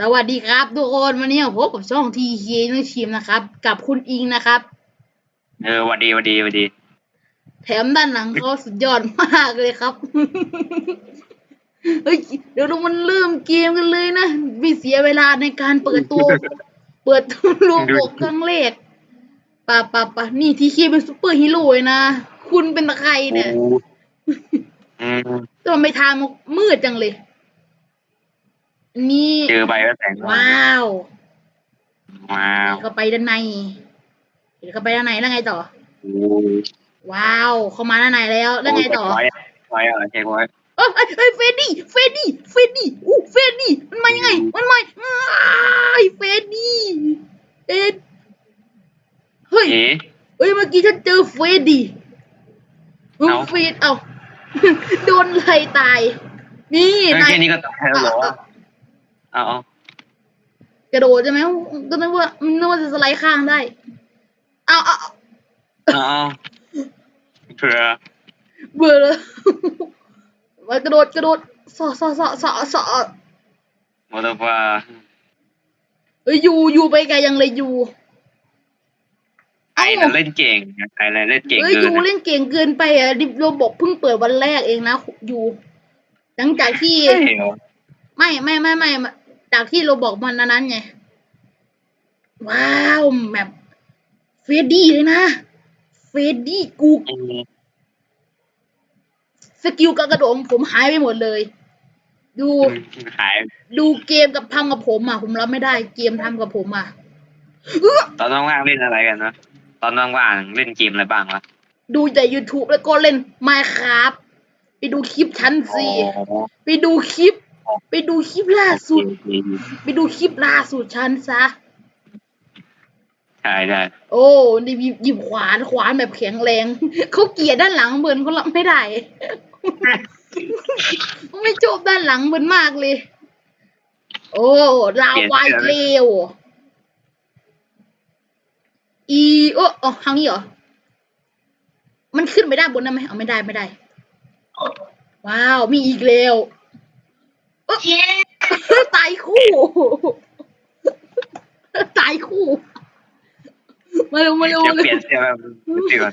สวัสดีครับทุกคนวันนี้ผมพบกับช่องทีเคนักชิมนะครับ กับคุณอิงนะครับ เออหวันดีหวันดีหวันดี แถมด้านหลังเขาสุดยอดมากเลยครับ เฮ้ยเดี๋ยวเรามันเริ่มเกมกันเลยนะไม่เสียเวลาในการเปิดตัว เปิดตัวโลโก้ครั้งแรกป่ะป่ะป่ะนี่ทีเคเป็นซูเปอร์ฮีโร่เลยนะคุณเป็นใครเนี่ยโอ้อืมทำไมทางมันมืดจังเลย นี่ เจอใบก็แต่งว้าวว้าวเข้าไปด้านในเห็นเข้าไปด้านในแล้วไงต่อ โอ้ว้าว เข้ามาด้านในแล้วแล้วไงต่อไว้ไว้อะไรเช็คไว้เอ้ยเอ้ยเอ้ยเฟดดี้ เฟดดี้ เฟดดี้อู้เฟดดี้ มันมายังไง มันมาอ้ายเฟดดี้เอ็ด เฮ้ย เอ๊ะเอ้ย เมื่อกี้ฉันเจอเฟดดี้เอ้าเอ้าเฟดเอ้า โดนไล่ตาย นี่เออนาแค่ยนี้ก็ตายแล้วเหรอ เอาเอากระโดดใช่ไหมก็นึกว่านึกว่าจะสไลด์ข้างได้ เอาเอาเอาเอาเอาเผื่อเบื่อเลยมากระโดดกระโดดสอสอสอสอสอหมดแล้วว่าเอ้ยอยู่อยู่ไปไกลยังเลยอยู่ไอ้นั่นเล่นเก่งไอ้นั่นเล่นเก่งเอ้ยเกิอนยู่นะเล่นเก่งเกินไปอะดิโรบอกเพิ่งเปิดวันแรกเองนะอยู่ หลังจากที่ใช่เหรอไม่ไม่ไม่ไม่ จากที่เราบอกมันอันนั้นไง ว้าวแบบเฟดดี้เลยนะเฟดดี้กูอืมสกิลการกระโดดของผมหายไปหมดเลย ดูหายดูเกมกับทำกับผมอะ ผมรับไม่ได้เกมทำกับผมอะเอื้อตอนว่างๆเล่นอะไรกันนะตอนว่างๆเล่นเกมอะไรบ้างวะดูแต่ YouTube แล้วก็เล่น Minecraft ไปดูคลิปชั้นอ๋อสี่ไปดูคลิป ไปดูคลิปล่าสุด ไปดูคลิปล่าสุดชั้นซะ ใช่ได้โอ้นี่หยิบหยิบขวานขวานแบบแข็งแรง เขาเกลียดด้านหลังเหมือนเขารับไม่ได้ ไม่ชอบด้านหลังเหมือนมากเลย โอ้ลาวายเร็วอีโอ้อ๋อทางนี้เหรอ มันขึ้นไปด้านบนได้ไหมเอาไม่ได้ไม่ได้ ว้าว มีอีกแล้ว เอ้อตายคู่ ตายคู่ มาเร็วมาเร็วจะมาเปเร็ลี่ยนวเสื้อแบบเสื้อ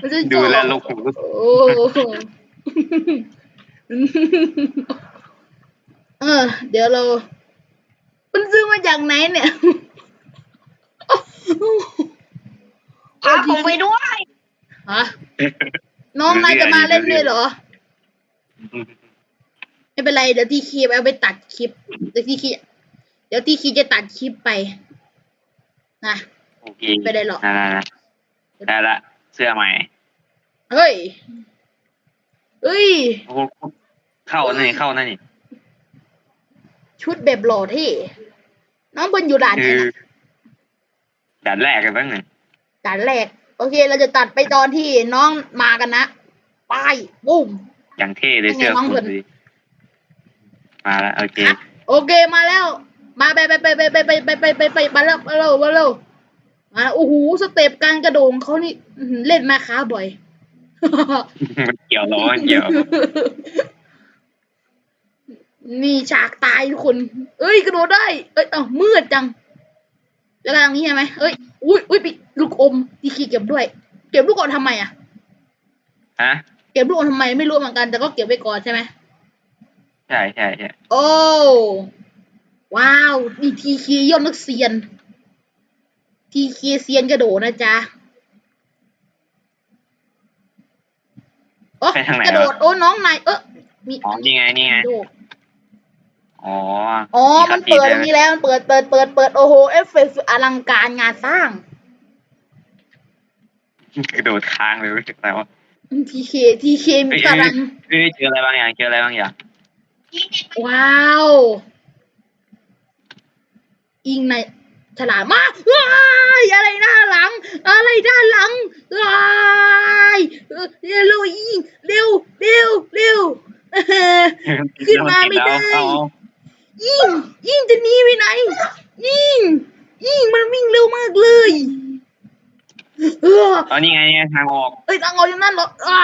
มันจะดูแลจบลูกหูลูกโอ้เออ เดี๋ยวเรา มันซื้อมาจากไหนเนี่ยเอาผมไปด้วยฮะน้องนายจะมาเล่นด้วยเหรอ ไม่เป็นไร เดี๋ยวที่คีบเอาไปตัดคลิป เดี๋ยวที่คีเดี๋ยวที่คีจะตัดคลิปไป นะ โอเคไม่ได้หรอก ได้ละได้ละเสื้อใหม่ เฮ้ย เฮ้ย โอ้โหเข้านั่นนี่เข้านั่นนี่ชุดแบบหล่อเท่น้องบนอยู่ด่านไหนคือนะด่านแรกกันบ้างหนึ่งด่านแรก โอเค เราจะตัดไปตอนที่น้องมากันนะ ไปบุ้ม อย่างเท่เลยเสื้อยังไงบ้างคุเพื่ณอนดีมาแล้วโอเคโอเคมาแล้ว มาไปไปไปไปไปไปไปไปไปไปมาแล้วมาแล้วมาแล้วมาโอ้โหสเต็ปการกระโดดของเขานี่อื้อหือเล่นมาค้าบ่อยมันเกี่ยวเหรอมันเกี่ยวนี่ฉากตายทุกคน เอ้ยกระโดดได้ เอ้ยเอ้ามืดจังแล้วทางนี้ใช่ไหมเอ้ยอุ้ยอุ้ยปิลูกอมที่ขี้เก็บด้วย เก็บลูกอมทำไมอะฮะ เก็บลูกอมทำไมไม่รู้เหมือนกัน แต่ก็เก็บไว้ก่อนใช่ไหมใช่ใช่ใช่โอ้ว้าวนี่ทีคียอดนักเซียน ทีคีเซียนกระโดดนะจ๊ะโอ้ไปทางไหนกระโดดวะโอ้น้องนายเออมีอ๋อนี่ไงนี่ไงโดดอ๋ออ๋อมันเปิดคัอันนี้แล้วมันเปิดเปิดเปิดเปิดโอ้โหเอฟเฟกต์สุดอลังการงานสร้างกระโดดค้างเลยรู้สึกอะไรวะ ทีเคทีเคมีเอ้ยพลังเอ้ยเจออะไรบางอย่างเจออะไรบางอย่างว้าว อิงในฉลาดมากว้ายอะไรด้านหลัง อะไรด้านหลังว้ายเออเร็วอิงเร็วเร็วเร็วขึ้นมาไม่ได้เอายิงยิงจะหนีไปไหนยิงยิงมันวิ่งเร็วมากเลยเออเอานี่ไงนี่ไงทางออก เอ้ยทางออกอย่างนั้นเหรออ้า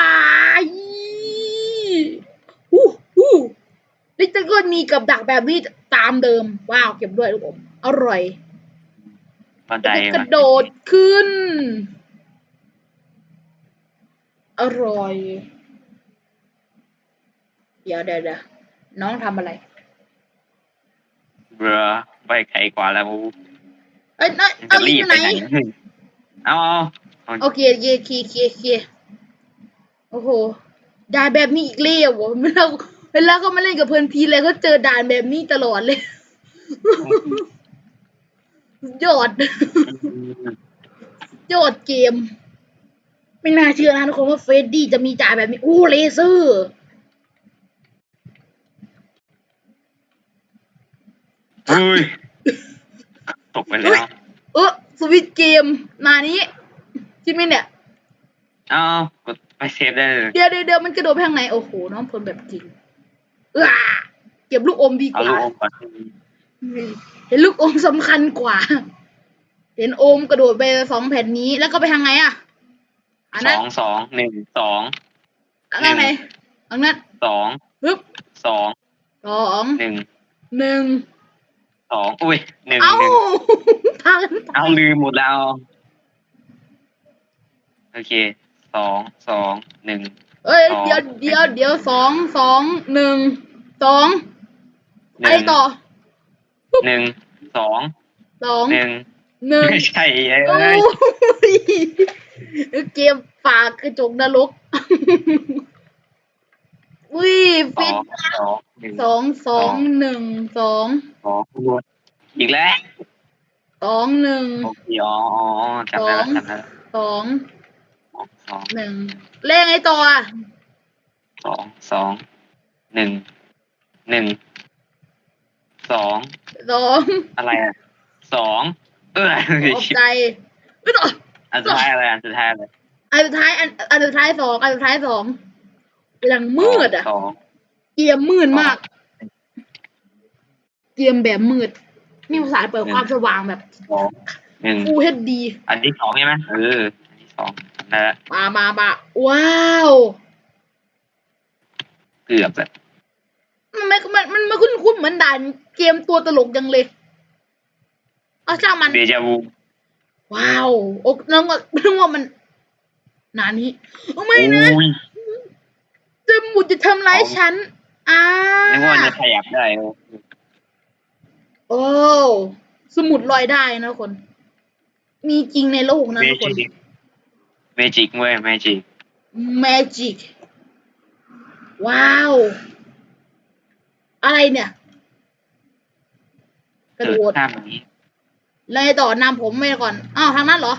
ยฮู้ฮู้ได้พิจก็มีกับดักแบบนี้ตามเดิม ว้าวเก็บด้วยลูกอมอร่อยเข้าใจแล้วก็กระโดดขึ้น อร่อย เดี๋ยวเดี๋ยวเดี๋ยวน้องทำอะไร เบื่อไปไกลกว่าแล้วเอ้ยน้อยมันเอาจะอีรีกบไหไปนไหน เอาเอา โอเคโอเคโอเคโอเคโอเคโอ้โหด่านแบบนี้อีกเลี้ยวเวลาเวลาเขามาเล่นกับเพื่อนพีเลยเขาเจอด่านแบบนี้ตลอดเลยยอดยอดเกม ไม่น่าเชื่อนะทุกคนว่าเฟรดดี้จะมีจ่ายแบบนี้ อู้เลเซอร์เฮ้ยตกไปแล้ว เออสวิตช์เกม มานี้ ใช่ไหมเนี่ย เอากดไปเซฟได้เลย เดี๋ยวเดี๋ยวเดี๋ยวมันกระโดดไปทางไหน โอ้โห น้องพลแบบจริงอ้าเก็บลูกอมดีกเอาว่า ลูกอมก่อนเห็นลูกอมสำคัญกว่า เห็นโอมกระโดดไปสองแผ่นนี้ แล้วก็ไปทางไหนอะ อันสนั้นองสองหนึ่งสองอันนั้นไหนอันนั้นสองปึ๊บสองสองหนึ่งหนึ่งสองอุ้ยหนึ่งเอ้าหนึ่งพากันไปเอาลืมหมดแล้ว โอเคสองสองหนึ่ง เอ้ยสองเดี๋ยวเดี๋ยวเดี๋ยวสองสองหนึ่งสองหไปนึ่งต่อหนึ่งสองสองหนึ่งหนึ่งไม่ใช่เอ้โอ้ยยเกมฝากกระจกนรกอุ้ยสฟิอตงสองหนึ่งสองสองหนึ่งสองสองอีกแล้วสองหนึ่ง โอเคอ๋ออ๋อจำได้แล้วจำได้แล้วสองส องสองหนึ่งเลขไอ้ต่ออะสองสองหนึ่งหนึ่งสองสองอะไรอะสองเออขอบใจไม่ต่ออันสุดท้ายอะไรอันสุดท้ายอะไรอันสุดท้ายอันอันสุดท้ายสองอันสุดท้ายสองกำลังมืดอะสองเกมมืดมาก เกมแบบมืดนี่ภาษาห์เปิดความสว่างแบบสองหนึ่งฟูเฮดดี อันที่สองใช่ไหมเอออันที่สอง นั่นแหละมามามาว้าวเกือบแบบมันไม่มันมันไม่คุ้นคุ้นๆเหมือนด่านเกมตัวตลกยังเลยเอาช่างมัน เดจาวูว้าวโอ้นึกว่านึกว่ามันนานนี้โอ้ไม่นะอุ้ยจมูกจะทำร้ายฉันอ่านึกว่ามันจะขยับได้เออโอ้สมุดลอยได้นะคน มีจริงในโลกนะเมทุกคนจิก เมจิกเว้ยเมจิก Magic ว้าว อะไรเนี่ย กระโดดข้ามอย่างนี้ เลยต่อนำผมไปก่อน อ้าว ทางนั้นเหรอ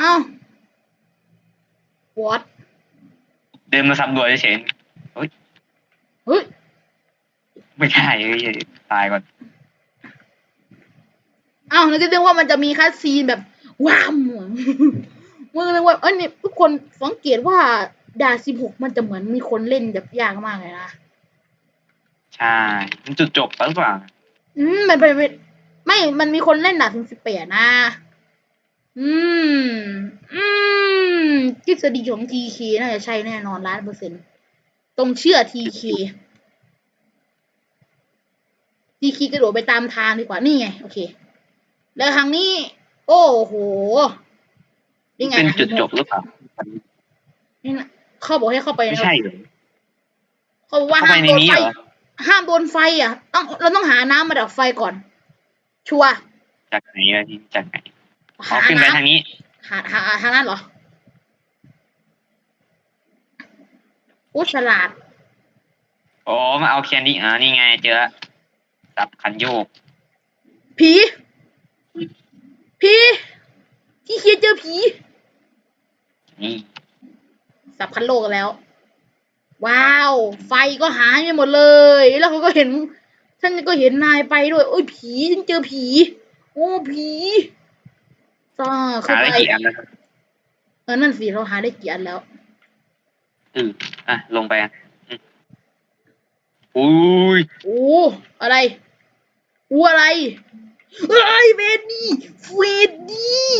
อ้าว what เดินมาสำรวจเฉยเฮ้ยๆไม่ใช่เอ้ยตายก่อน อ้าวนึกถึงว่ามันจะมีคัสซีนแบบว้ามเมื่อนึกว่าเอ้ยนี่ทุกคนสังเกตว่าดาสิบหกมันจะเหมือนมีคนเล่นแบบยากมากเลยนะใช่มันจุดจบปะหรือเปล่าอืมมันเป็นเป็นไม่ มันมีคนเล่นดาบถึงสิบแปดนะ อืม อืมทฤษฎีของทีเคน่าจะใช่แน่นอนล้านเปอร์เซ็นต์ต้องเชื่อทีเคทีเคกระโดดไปตามทางดีกว่านี่ไง โอเค แล้วทางนี้ โอ้โห นี่ไงเป็นจุดจบหรือเปล่า นี่นะเขาบอกให้เข้าไปไม่นะใช่เหรอเขาบอกว่าเข้าไปห้ามในโดนนี้ไฟเหรอห้ามโดนไฟอะต้องเราต้องหาน้ำมาดับไฟก่อน ชัวร์จากไหนอะที่จากไหนอ๋อหาขึ้นไปน้ำทางนี้ หาหาทางนั้นเหรออู้ฉลาดอ๋อมาเอาแคนดี้อ่านี่ไงเจอละจับคันโยกผี ผีที่เคียนเจอผีนี่สับคันโลกแล้ว ว้าว ไฟก็หายไปหมดเลย แล้วเขาก็เห็นฉันก็เห็นนายไปด้วย โอ้ยผีฉันเจอผี โอ้ผีซ่าเข้าหาไปได้กี่อันแล้วเออนั่นสิเราหาได้กี่อันแล้ว อืออะลงไปอะอืมอุ้ยโอ้อะไรอู้อะไร เอ้ยเฟดดี้เฟดดี้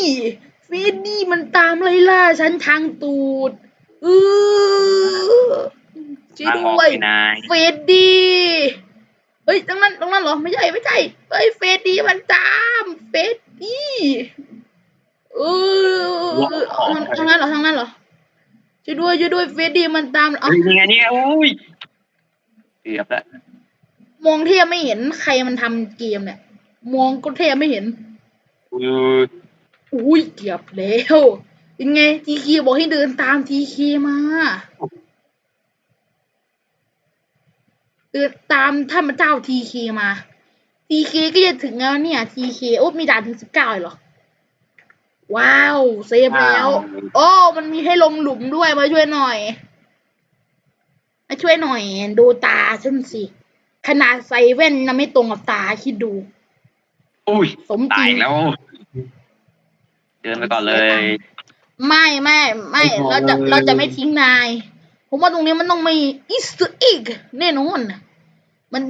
เฟดดี้มันตามไล่ล่าฉันทางตูดเออช่วยทางอด้อกวยไปนายเฟดดี้เฮ้ยตรงนั้นตรงนั้นเหรอไม่ใช่ไม่ใช่เฮ้ยเฟดดี้มันตามเฟดดี้เออทางนั้นเหรอทางนั้นเหรอช่วยด้วยช่วยด้วยเฟดดี้มันตามเอาเฮ้ยยังไงเนี่ยอุ้ยเกือบละมองเทียบไม่เห็นใครมันทำเกมเนี่ย มองก็เทียบไม่เห็นอุ้ยอุ้ยเกือบแล้วยังไงทีคีบอกให้เดินตามทีคีมา เดินตามท่านพระเจ้าทีเคมาทีเคก็จะถึงแล้วเนี่ยทีเคโอ้มีด่านถึงสิบเก้าเหรอ ว้าว เซฟแล้ว โอ้ มันมีให้ลงหลุมด้วยมาช่วยหน่อยมาช่วยหน่อย ดูตาฉันสิ ขนาดใส่แว่นนะไม่ตรงกับตาคิดดู อุ้ยสมจตาริยงแล้ว เดินไปก่อนเลย ไม่ไม่ไม่โอ้โหเราจะเราจะไม่ทิ้งนาย ผมว่าตรงนี้มันต้องมีอีสต์อีกแน่นอนมัน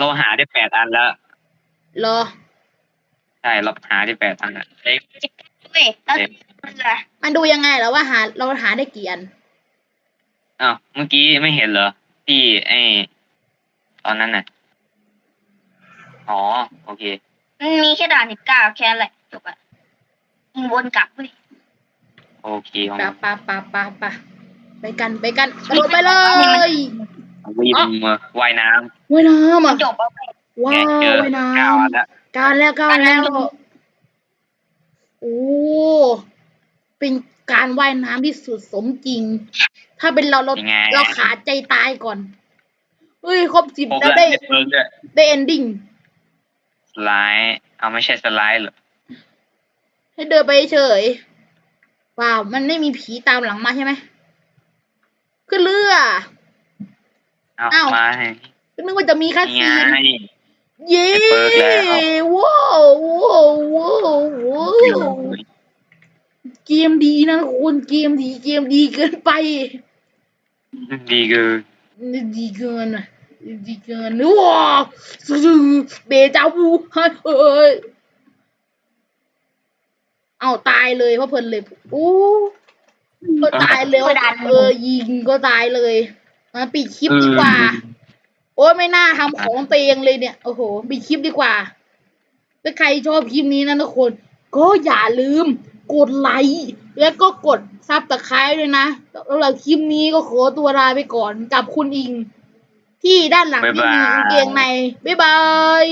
เราหาได้แปดอันแล้ว เหรอ ใช่ เราหาได้แปดอันอะเอ้ยเว้ยแล้วเรือมันดูยังไงเหรอว่าหาเราหาได้กี่อันอ้าวเมื่อกี้ไม่เห็นเหรอ ที่ไอ้ตอนนั้นน่ะ อ๋อ โอเค มันมีแค่ด่านสิบเก้าแค่นั้นแหละจบอะมึงวนกลับเว้ยโอเคของปะปะปะปะปะไปกันไปกันกระโดดไปเลยวิมว่ายน้ว่ายน้ำอะจบแล้วเว้ยำว้าแกะเจวอว่ายน้เก้าอันแล้วำการแล้วการแล้วการแล้วโอ้เป็นการว่ายน้ำที่สุดสมจริง ถ้าเป็นเราเรายังไงเราขาดใจตายก่อนเฮ้ยครบสิบพบแล้วแล้วได้ได้เพิร์กด้วยได้เอนดิ้งส ไลด์เอาไม่ใช่สไลด์เหรอให้เดินไปเฉยว้าวมันไม่มีผีตามหลังมาใช่ไหมขึ้นเรือเอาอ้าวมาให้ก็นึกว่าจะมีคัสนี่ซีนไงเย้เปิดแล้ว ว้าวว้าวว้าวว้าวเกมดีนะคุณเกมดีเกมดีเกินไป ดีเกิน ดีเกินอะ ดีเกินว้าวสุดๆเดจาวูเฮ้ยเอ้ยเอาตายเลยเพราะเพลินเลยโอ้ก็ตายเลยเออยิงก็ตายเลยมาปิดคลิปดีกว่า โอ้ยไม่น่าทำของตัวเองเลยเนี่ยโอ้โหปิดคลิปดีกว่าถ้าใครชอบคลิปนี้นะทุกคน ก็อย่าลืมกดไลค์แล้วก็กดซับตะไคร้ด้วยนะแล้วเราคลิปนี้ก็ขอตัวลาไปก่อนกับคุณอิง ที่ด้านหลังที่มีกางเกงในบ๊ายบาย